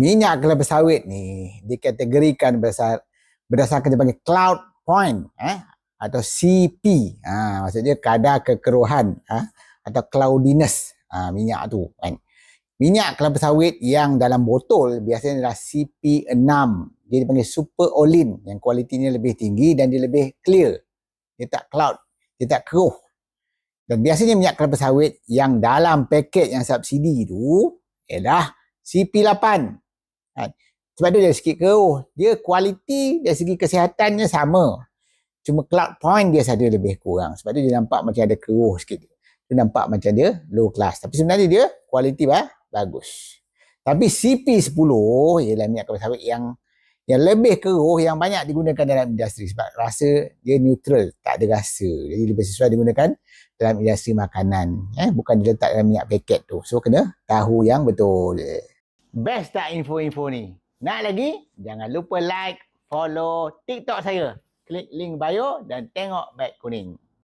minyak kelapa sawit ni dikategorikan berdasar, berdasarkan dia panggil cloud point eh atau CP. Ha, maksudnya kadar kekeruhan ha, atau cloudiness ha, minyak tu kan. Minyak kelapa sawit yang dalam botol biasanya adalah CP6. Dia dipanggil super olin yang kualitinya lebih tinggi dan dia lebih clear. Dia tak cloud, dia tak keruh. Dan biasanya minyak kelapa sawit yang dalam paket yang subsidi tu ialah CP8. Kan? Sebab dia sikit keruh. Dia kualiti dari segi kesihatannya sama. Cuma cloud point dia saja lebih kurang. Sebab tu dia nampak macam ada keruh sikit. Dia nampak macam dia low class. Tapi sebenarnya dia kualiti bah, bagus. Tapi CP10 ialah minyak kelapa sawit yang yang lebih keruh yang banyak digunakan dalam industri sebab rasa dia neutral, tak ada rasa. Jadi lebih sesuai digunakan dalam industri makanan. Eh, bukan diletak dalam minyak paket tu. So kena tahu yang betul. Best tak info-info ni? Nak lagi? Jangan lupa like, follow TikTok saya. Klik link bio dan tengok beg kuning.